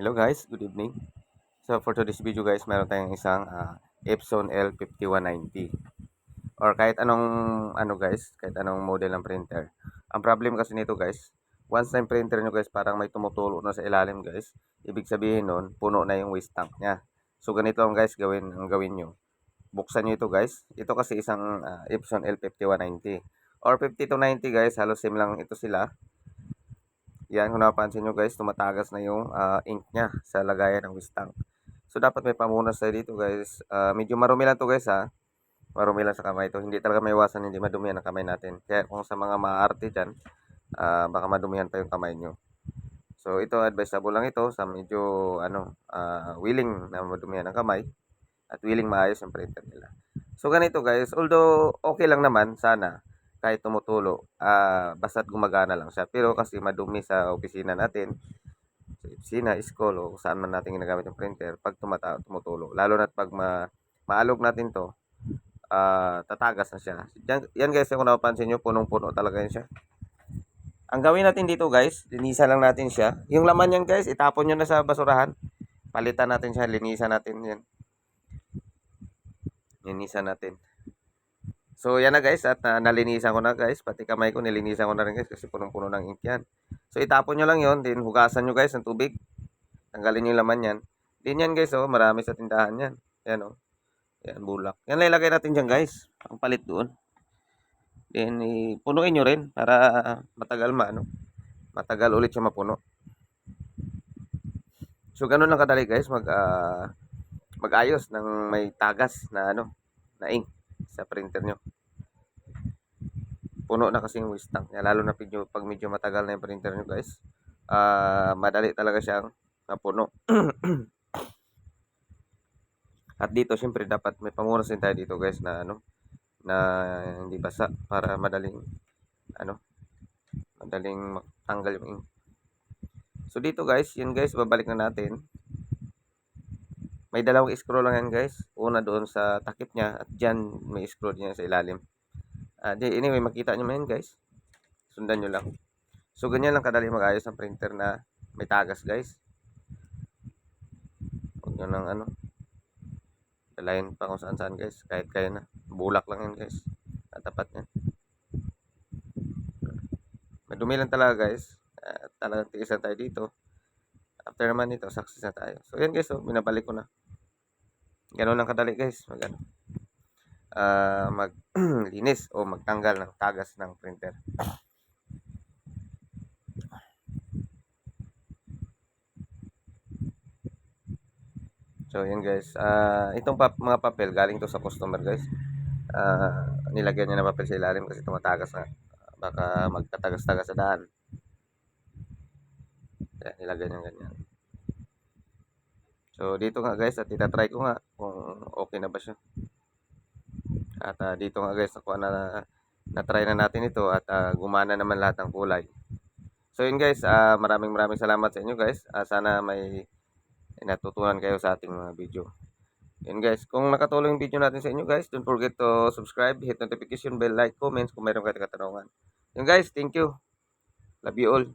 Hello guys, good evening. So for today's video guys, meron tayong isang ah, Epson L5190 or kahit anong ano guys, kahit anong model ng printer. Ang problem kasi nito guys, once yung printer nyo guys, parang may tumutulo na sa ilalim guys. Ibig sabihin nun, puno na yung waste tank niya. So ganito lang guys, gawin ang gawin nyo. Buksan nyo ito guys. Ito kasi isang ah, Epson L5190 or 5290 guys, halos same lang ito sila. Yan, kung napansin nyo guys, tumatagas na yung ah, ink niya sa lagayan ng waste tank. So, dapat may pamunas tayo dito guys. Ah, medyo marumi lang to guys ha. Marumi lang sa kamay to. Hindi talaga may iwasan, hindi madumihan ang kamay natin. Kaya kung sa mga maarte dyan, ah, baka madumihan pa yung kamay nyo. So, ito, advisable lang ito sa medyo, ano, ah, willing na madumihan ang kamay at willing maayos yung printer nila. So, ganito guys. Although, okay lang naman, sana, kahit tumutulo, ah basta't gumagana lang siya. Pero kasi madumi sa opisina natin, sa opisina, school, o saan man natin ginagamit yung printer, pag tumata, tumutulo. Lalo na pag ma, maalog natin to, ah tatagas na siya. Yan, yan guys, kung napapansin nyo, punong-puno talaga yan siya. Ang gawin natin dito guys, linisan lang natin siya. Yung laman yan guys, itapon nyo na sa basurahan. Palitan natin siya, linisan natin yan. Linisan natin. So, yan na guys, at uh, nalinisan ko na guys, pati kamay ko nilinisan ko na rin guys kasi punong-puno ng ink yan. So, itapon nyo lang yon din hugasan nyo guys ng tubig. Tanggalin nyo yung laman yan. Din yan guys, oh, marami sa tindahan yan. Yan oh. Yan, bulak. Yan lang ilagay natin dyan guys. Ang palit doon. Then, punuin nyo rin para matagal ma, ano, matagal ulit siya mapuno. So, ganun lang kadali guys, mag, ah, mag-ayos ng may tagas na, ano, na ink sa printer nyo. Puno na kasi yung waste tank niya. Lalo na medyo, pag medyo matagal na yung printer nyo guys. ah madali talaga siyang napuno. At dito syempre dapat may pamunas din tayo dito guys na ano na hindi basa para madaling ano madaling matanggal yung ink. So dito guys, yun guys, babalik na natin. May dalawang screw lang yan guys. Una doon sa takip niya at dyan may screw din yan sa ilalim. Uh, anyway, makita nyo man guys. Sundan nyo lang. So ganyan lang kadali mag-ayos ng printer na may tagas guys. Huwag nyo lang ano. Dalayan pa kung saan saan guys. Kahit kayo na. Bulak lang yan guys. Natapat yan. Madumi lang talaga guys. Uh, talagang tiisan tayo dito. After naman nito, success na tayo. So yan guys, oh, binabalik ko na. Ganun lang kadali guys. Mag ano. Uh, maglinis o magtanggal ng tagas ng printer. So, yan guys. Uh, itong pap mga papel, galing to sa customer guys. Uh, nilagyan niya ng papel sa ilalim kasi tumatagas na. Baka magtatagas-tagas sa daan. Kaya nilagyan niya ganyan. So, dito nga guys, at itatry ko nga kung okay na ba siya. At uh, dito nga guys, nakuha na, na-try na natin ito at uh, gumana naman lahat ng kulay. So, yun guys, uh, maraming maraming salamat sa inyo guys. Uh, sana may natutunan kayo sa ating mga video. Yun guys, kung nakatulong yung video natin sa inyo guys, don't forget to subscribe, hit notification bell, like, comments kung mayroon kayo katanungan. Yun guys, thank you. Love you all.